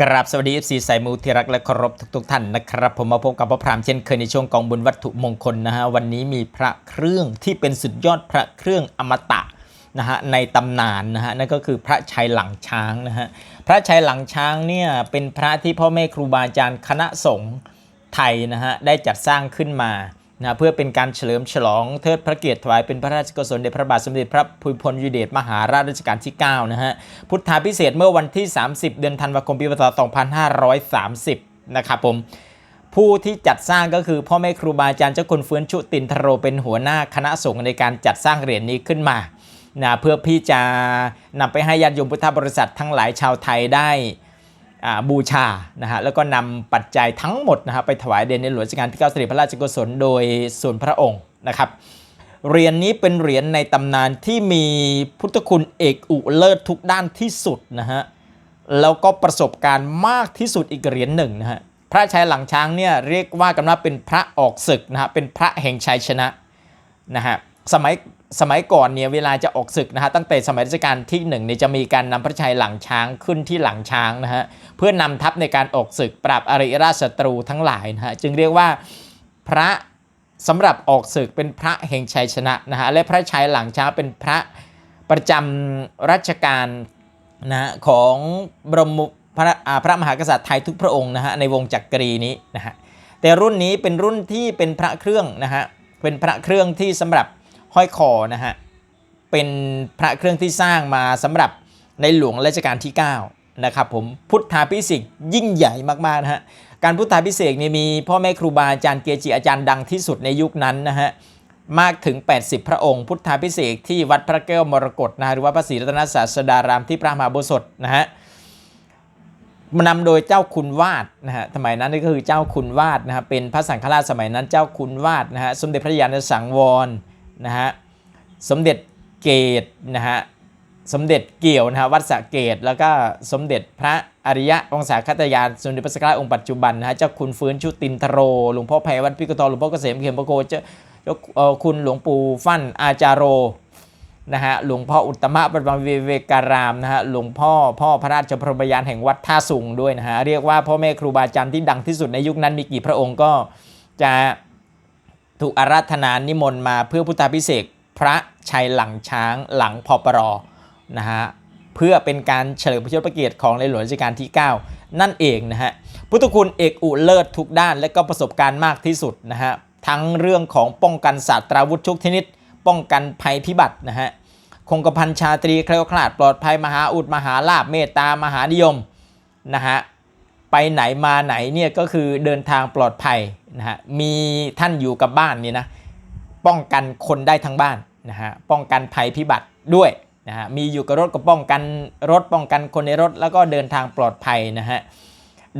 กราบสวัสดี FC สายมูที่รักและเคารพทุกๆท่านนะครับ ผมมาพบกับพระพรามเช่นเคยในช่วงกองบุญวัตถุมงคลนะฮะวันนี้มีพระเครื่องที่เป็นสุดยอดพระเครื่องอมตะนะฮะในตำนานนะฮะนั่นก็คือพระชัยหลังช้างนะฮะพระชัยหลังช้างเนี่ยเป็นพระที่พ่อแม่ครูบาอาจารย์คณะสงฆ์ไทยนะฮะได้จัดสร้างขึ้นมา นะเพื่อเป็นการเฉลิมฉลองเทิดพระเกียรติถวายเป็นพระราชกุศลแด่พระบาทสมเด็จพระภูมิพลอดุเดชมหาราชรัชกาลที่ 9 นะฮะ พุทธาพิเศษเมื่อวันที่ 30 เดือนธันวาคมปีพศ2530 นะครับผม ผู้ที่จัดสร้างก็คือพ่อแม่ครูบาอาจารย์เจ้าคุณเฟื้นชุตินทโรเป็นหัวหน้าคณะสงฆ์ในการจัดสร้างเหรียญนี้ขึ้นมานะเพื่อพี่จะนำไปให้ญาติโยมพุทธบริษัททั้งหลายชาวไทยได้ บูชานะฮะแล้วก็นำปัจจัยทั้งหมดนะฮะไปถวายเดชในหลวงรัชกาลที่9สด็จพระราชกุศลโดยส่วนพระองค์นะครับเหรียญนี้เป็นเหรียญในตำนานที่มีพุทธคุณเอกอุเลิศทุกด้านที่สุดนะฮะแล้วก็ประสบการณ์มากที่สุดอีกเหรียญหนึ่งนะฮะพระชัยหลังช้างเนี่ยเรียกว่ากันว่าเป็นพระออกศึกนะฮะเป็นพระแห่งชัยชนะนะฮะสมัย สมัยก่อนเนี่ยเวลาจะออกศึกนะฮะตั้งแต่สมัยรัชกาลที่หนึ่งเนี่ยจะมีการนำพระชัยหลังช้างขึ้นที่หลังช้างนะฮะเพื่อนำทัพในการออกศึกปราบอริราชศัตรูทั้งหลายนะฮะจึงเรียกว่าพระสำหรับออกศึกเป็นพระแห่งชัยชนะนะฮะและพระชัยหลังช้างเป็นพระประจำรัชกาลนะฮะของบรมพระพระมหากษัตริย์ไทยทุกพระองค์นะฮะในวงจักรีนี้นะฮะแต่รุ่นนี้เป็นรุ่นที่เป็นพระเครื่องนะฮะเป็นพระเครื่องที่สำหรับ ห้อยคอนะฮะเป็นพระเครื่องที่สร้างมาสำหรับในหลวงรัชกาลที่9นะครับผมพุทธาพิเศษกยิ่งใหญ่มากๆนะฮะการพุทธาพิเศษเนี่ยมีพ่อแม่ครูบาอาจารย์เกจิอาจารย์ดังที่สุดในยุคนั้นนะฮะมากถึง 80 พระองค์ พุทธาพิเศษที่วัดพระแก้วมรกตนะฮะหรือว่าพระศรีรัตนศาสดารามที่พระมหาโบสถนะฮะนำโดยเจ้าคุณวาดนะฮะสมัยนั้นนี่ก็คือเจ้าคุณวาดนะฮะเป็นพระสังฆราชสมัยนั้นเจ้าคุณวาดนะฮะสมเด็จพระยาณสังวร นะฮะสมเด็จเกตนะฮะสมเด็จเกี่ยวนะฮะวัดสะเกต แล้วก็สมเด็จพระอริยะองศาคตยานสมเด็จพระสังฆราชองค์ปัจจุบันนะฮะเจ้าคุณฟื้นชุตินทโรหลวงพ่อไพวัดพิกตรหลวงพ่อเกษมเขียมประโกเจ้าคุณหลวงปู่ฟั่นอาจารโรนะฮะหลวงพ่ออุตมะบรมวิเวการามนะฮะหลวงพ่อพ่อพระราชพรหมยานแห่งวัดท่าสุงด้วยนะฮะเรียกว่าพ่อแม่ครูบาอาจารย์ที่ดังที่สุดในยุคนั้นมีกี่พระองค์ก็จะ ถูกอาราธนานิมนต์มาเพื่อพุทธาพิเศษพระชัยหลังช้างหลังพอปรอนะฮะเพื่อเป็นการเฉลิมพระชนมพระเกียรติของในหลวงรัชกาลที่ 9 นั่นเองนะฮะพุทธคุณเอกอุเลิศทุกด้าน และก็ประสบการณ์มากที่สุดนะฮะทั้งเรื่องของป้องกันศาสตราวุธทุกชนิด ป้องกันภัยพิบัตินะฮะคงกระพันชาตรีแคล้วคลาดปลอดภัยมหาอุดมหาลาภเมตตามหานิยมนะฮะไปไหนมาไหนเนี่ยก็คือเดินทางปลอดภัย นะฮะมีท่านอยู่กับบ้านนี่นะป้องกันคนได้ทั้งบ้านนะฮะป้องกันภัยพิบัติด้วยนะฮะมีอยู่กับรถก็ป้องกันรถป้องกันคนในรถแล้วก็เดินทางปลอดภัยนะฮะ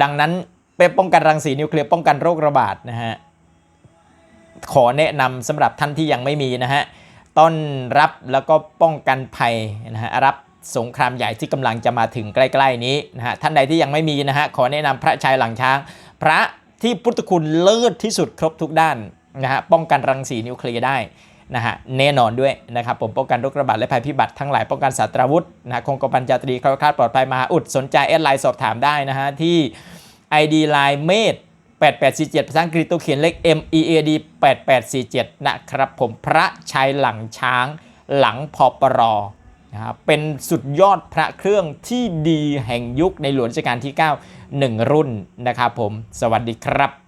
ดังนั้นเป็นป้องกันรังสีนิวเคลียร์ป้องกันโรคระบาดนะฮะขอแนะนำสำหรับท่านที่ยังไม่มีนะฮะต้อนรับแล้วก็ป้องกันภัยนะฮะรับสงครามใหญ่ที่กำลังจะมาถึงใกล้ ๆ นี้นะฮะท่านใดที่ยังไม่มีนะฮะขอแนะนำพระชัยหลังช้าง พระ ที่พุทธคุณเลิศที่สุดครบทุกด้านนะฮะป้องกันรังสีนิวเคลียร์ได้นะฮะแน่นอนด้วยนะครับผมป้องกันโรคระบาดและภัยพิบัติทั้งหลายป้องกันสาตราวุธนะคงกระพันจาตรีคลาดคลาดปลอดภัยมหาอุดสนใจแอดไลน์สอบถามได้นะฮะที่ ID Line เมธ8847ภาษาอังกฤษตัวเขียนเลข M E A D 8847 นะครับผมพระชัยหลังช้างหลังพอปรอ นะครับเป็นสุดยอดพระเครื่องที่ดีแห่งยุคในหลวงรัชกาลที่ 9 1 รุ่นนะครับผม สวัสดีครับ